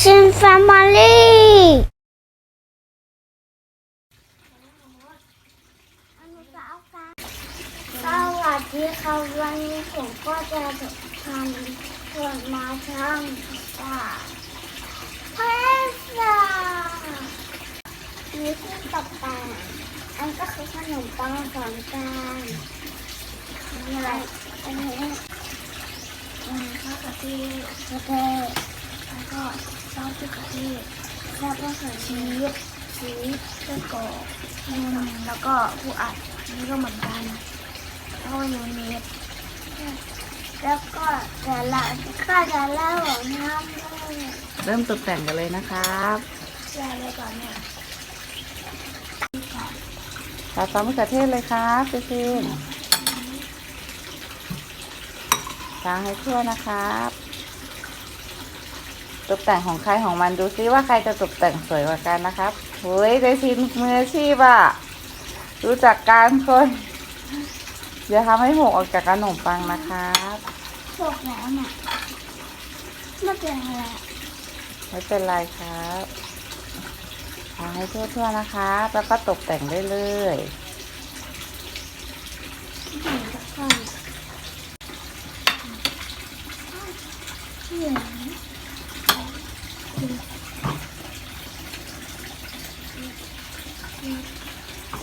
ชินแฟมิลี่สวัสดีครับวันนี้ผมก็จะทำส่วนมาทำพิซซ่าพิซซ่ามีที่ตกแต่งอันก็คือขนมปังสองจานมีอะไรอันนี้อันนี้ข้าวกะทิกะเทียมแล้วก็ ซอสพริกกะทิแล้วก็ใส่ชีสชีสแล้วก็นมแล้วก็ผู้อัดนี่ก็เหมือนกันแล้วก็มายองเนสแล้วก็แต่ละก็จะเล่าของน้ำด้วยเริ่มตกแต่งกันเลยนะครับเชื่อเลยก่อนเนี่ยตัดซอสมะเขือเทศเลยครับเจซินล้างให้ทั่วนะครับ ตกแต่งของใครของมันดูซิว่าใครจะตกแต่งสวยกว่ากันนะครับเฮ้ยเจซินมืออาชีพอะรู้จักการคนอย่าทำให้หกออกจากขนมปังนะครับโชคแล้วเนี่ยไม่เป็นไรไม่เป็นไรครับทาให้ทั่วๆนะครับแล้วก็ตกแต่งได้เลยที่ไหนจะฟังที่ไหนเ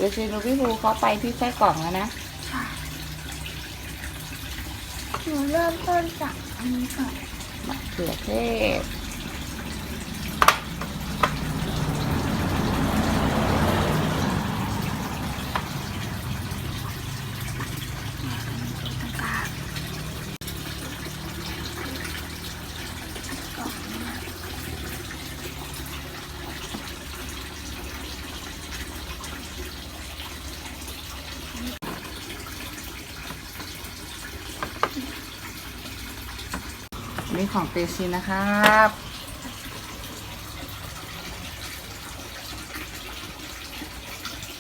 ดี๋ยวซีนูพี่ภูเขาไปที่ไส้กล่องแล้วนะหนูเริ่มต้นจากอันนี้ก่อนมะเขือเทศ ตรงกลางก่อนนะ นี่ของเตชินนะครับ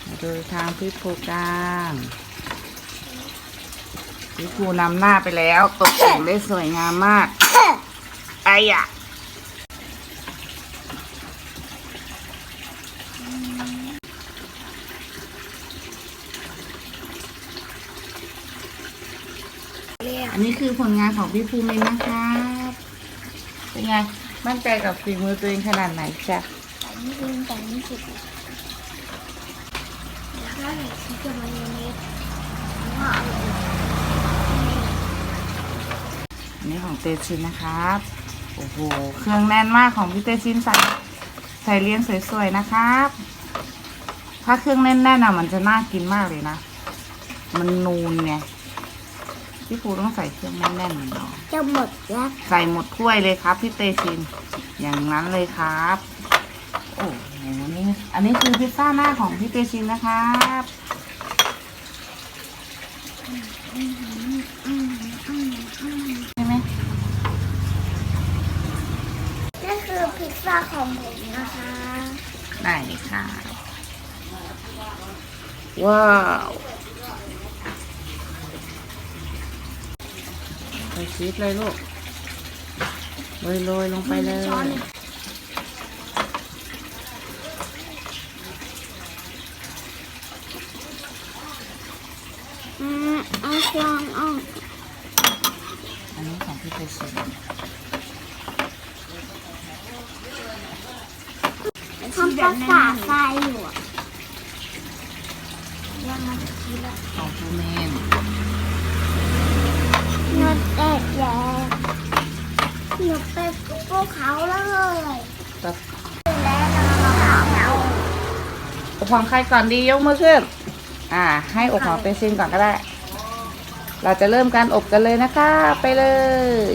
มาดูทางพี่ภูกลางพี่ภูนำหน้าไปแล้ว ตกแต่งได้สวยงามมากไอ้อะอันนี้คือผลงานของพี่ภูมินนะครับ เป็นไง มั่นใจกับฝีมือตัวเองขนาดไหนจ๊ะแต่นี่คือแต่นี่สุดแล้วก็ใส่ชีสกับมายองเนสแล้วก็เอาอีกอันนี้ของเตชินนะครับ โอ้โห เครื่องแน่นมากของพี่เตชินใส่ใส่เรียงสวยๆนะครับ ถ้าเครื่องแน่นๆอะมันจะน่ากินมากเลยนะ มันนูนไง พี่ภูต้องใส่เครื่องแน่นๆเนาะจะหมดแล้วใส่หมดถ้วยเลยครับพี่เตชิน อย่างนั้นเลยครับ โอ้โหนี่อันนี้คือพิซซ่าหน้าของพี่เตชินนะครับใช่ไหมนี่คือพิซซ่าของผมนะคะไหนค่ะ ว้าว ใส่ชีสเลยลูกโรยโรยๆลงไปเลยช้อนหนึ่งอืมเอาช้อนเอาอันนี้ของพี่เตชินทำภาษาไฟอยู่อะยังมาจะกินแล้วของฟูเมน หนูเด็กแล้วหนูเป็นพวกเขาเลยตัดแล้วเรามาเอาอบของใครก่อนดียกมือขึ้น อ่า ให้อบของเตชินก่อนก็ได้ เราจะเริ่มการอบกันเลยนะคะ ไปเลย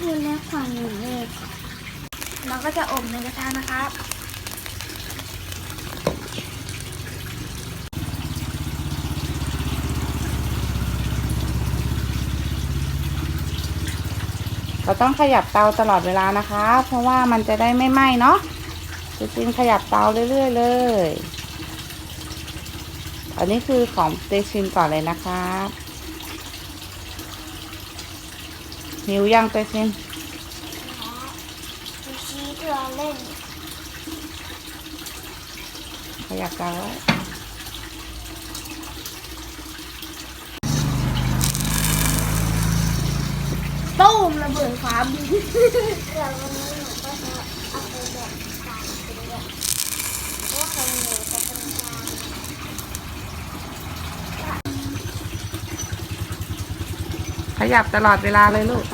คือเล็กกว่าหนูเองเราก็จะอบในกระทะนะครับ เราต้องขยับเตาตลอดเวลานะคะ เพราะว่ามันจะได้ไม่ไหม้เนาะจริงๆขยับเตาเรื่อยๆเลย อันนี้คือของเตชินก่อนเลยนะคะหิวยังเตชินเราเล่น ขยับกลางไว้ ตู้ม ระเบิดฟ้าบินเดี๋ยววันนี้หนูก็จะเอาไปแบบสามเป็นแบบเพราะว่าของหนูจะเป็นกลางขยับตลอดเวลาเลยลูก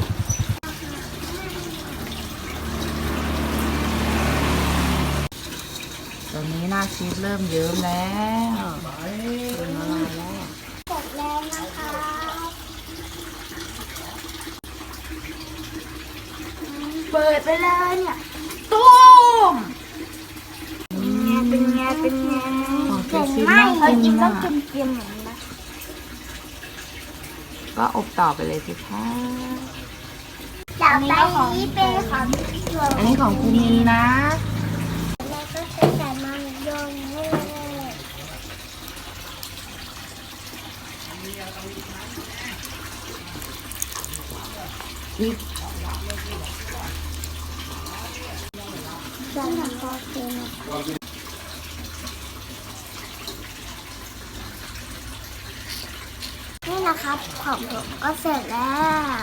ตอนนี้หน้าชีสเริ่มเยิ้มแล้วเริ่มละลายแล้ว เสร็จแล้วนะคะ เปิดไปเลยเนี่ยตู้มเป็นไงเป็นไงเป็นไงของเจเก่งชินมาน่ากกินเกินมากเกมๆเหมือนนะก็อบต่อไปเลยสิคะจากไปนี้เป็นของพี่ตัวอันนี้ของคุณมินนะแล้วก็จะใส่มันยงเลยอีก นี่นะครับของผมก็เสร็จแล้ว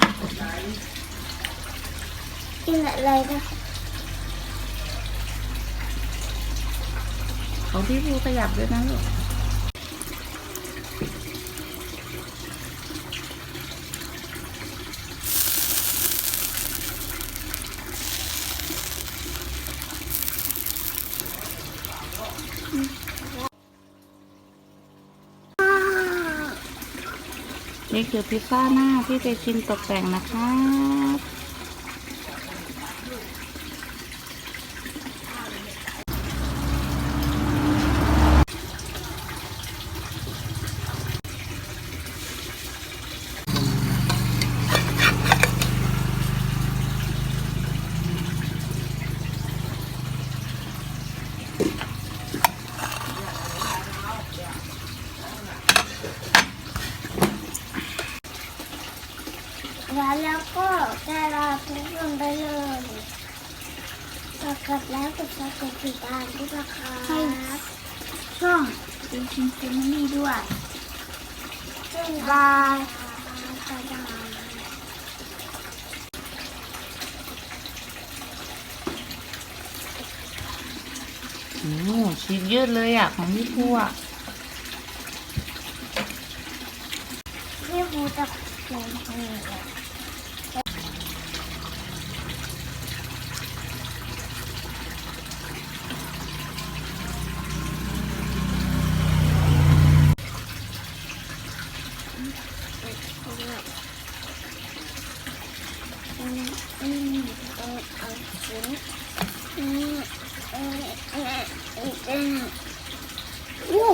กินอะไรนของพี่ภูขยับด้วยนะลูก นี่คือพิซซ่าหน้าที่เจชินตกแต่งนะครั บแล้วแล้วก็ได้ลาทุกคนได้เลยกดกดแล้วกดกดกดติดตามด้วยนะคะช่องเป็นชิมฟิมนี่ด้วยบายบายบายโอ้ชีสยืดเลยอะ ของพี่ภูอะพี่ภูจะเขียนให้เลยอืมอืมเออเอาชิ้นอืมเออเออเออเอออู้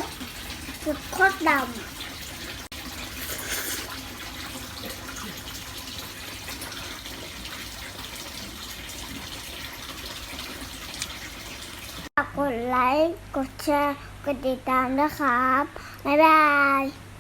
สุดโคตรดำ ฝาก กดไลค์ กดแชร์ กดติดตามนะครับ บ๊ายบาย